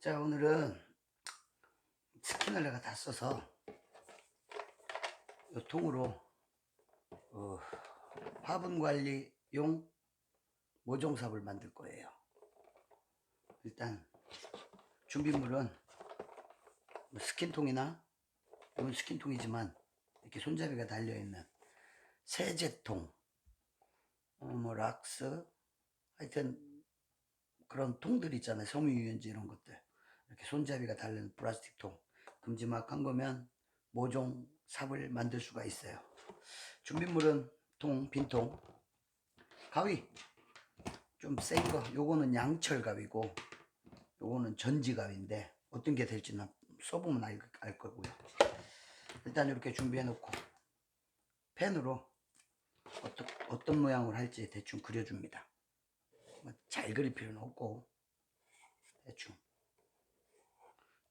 자 오늘은 스킨을 내가 다 써서 이 통으로 어, 화분 관리용 모종삽을 만들 거예요. 일단 준비물은 뭐 스킨통이나 이건 스킨통이지만 이렇게 손잡이가 달려 있는 세제통, 어, 뭐 락스, 하여튼 그런 통들 있잖아요. 섬유유연제 이런 것들. 이렇게 손잡이가 달린 플라스틱 통. 큼지막 한 거면 모종 삽을 만들 수가 있어요. 준비물은 통, 빈통, 가위. 좀 센 거. 요거는 양철 가위고, 요거는 전지 가위인데, 어떤 게 될지는 써보면 알, 알 거고요. 일단 이렇게 준비해 놓고, 펜으로 어떤, 어떤 모양을 할지 대충 그려줍니다. 뭐잘 그릴 필요는 없고 대충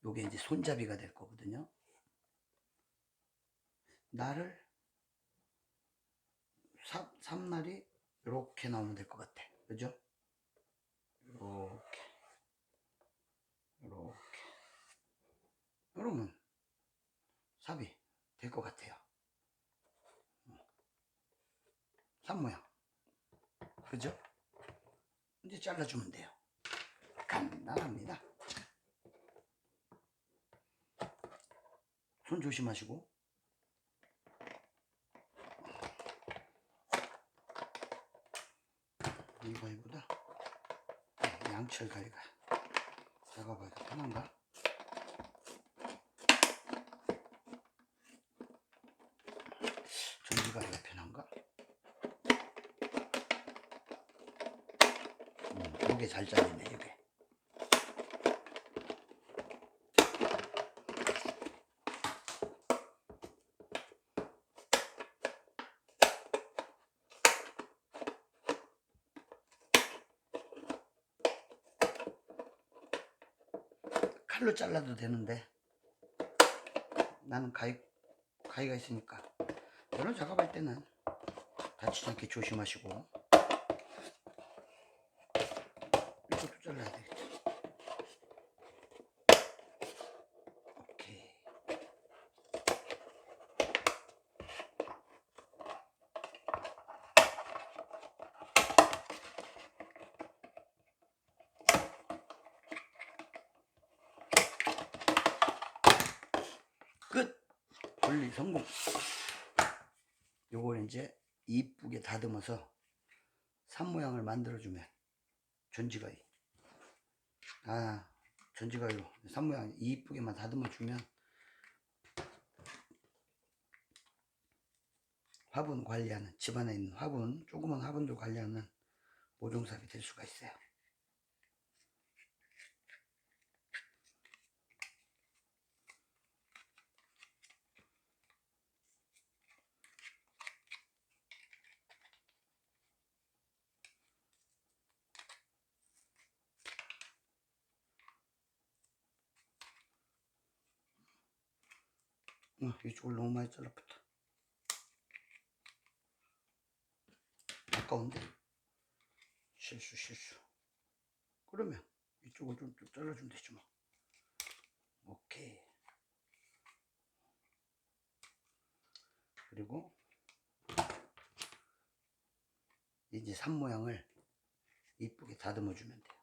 요게 이제 손잡이가 될 거거든요 날을 삽, 삽날이 이렇게 나오면 될 것 같아 그죠? 이렇게 이렇게 그러면 삽이 될 것 같아요 삽 모양 그죠? 이제 잘라주면 돼요. 간단합니다. 손 조심하시고. 이 가위보다 양철 가위가 작아봐야 편한가? 전지 가위가 편한가? 음, 요게 잘 잘리네 요게 칼로 잘라도 되는데. 나는 가위, 가위가 있으니까. 여러 작업할 때는 다치지 않게 조심하시고. 이것도 잘라야 되겠죠. 오케이. 끝! 분리 성공! 요걸 이제 이쁘게 다듬어서 산 모양을 만들어주면 전지가위. 아, 전지가위로 산 모양 이쁘게만 다듬어 주면 화분 관리하는 집안에 있는 화분, 조그만 화분들 관리하는 모종삽이 될 수가 있어요. 어, 이쪽을 너무 많이 잘라붙어. 아까운데? 실수, 실수. 그러면 이쪽을 좀, 좀 잘라주면 되지 뭐. 오케이. 그리고 이제 산 모양을 이쁘게 다듬어 주면 돼요.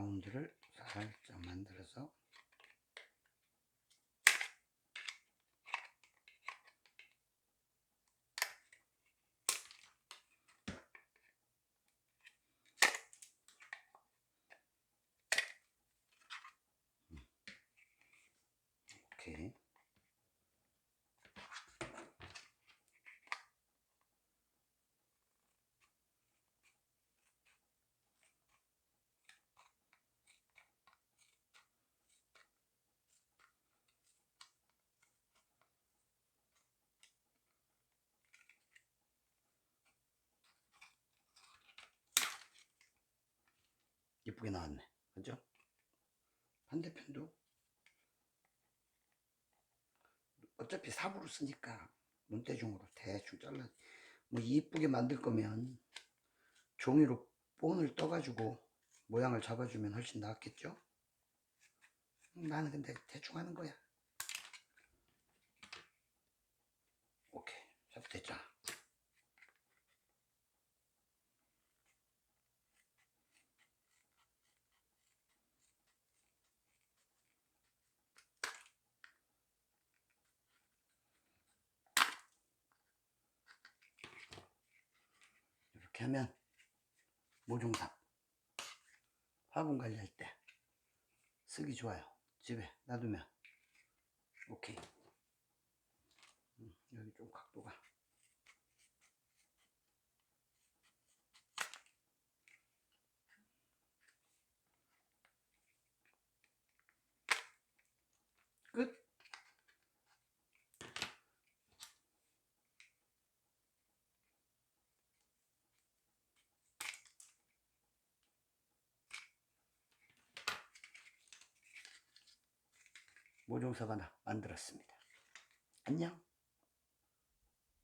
라운드를 살짝 만들어서 오케이 이쁘게 나왔네. 그죠? 반대편도 어차피 삽으로 쓰니까 눈대중으로 대충 잘라 뭐 이쁘게 만들 거면 종이로 본을 떠가지고 모양을 잡아주면 훨씬 낫겠죠? 음, 나는 근데 대충 하는 거야. 오케이. 자, 됐잖아. 하면 모종삽 화분 관리할 때 쓰기 좋아요. 집에 놔두면 오케이. 음, 여기 좀 각도가 하나 만들었습니다. 안녕.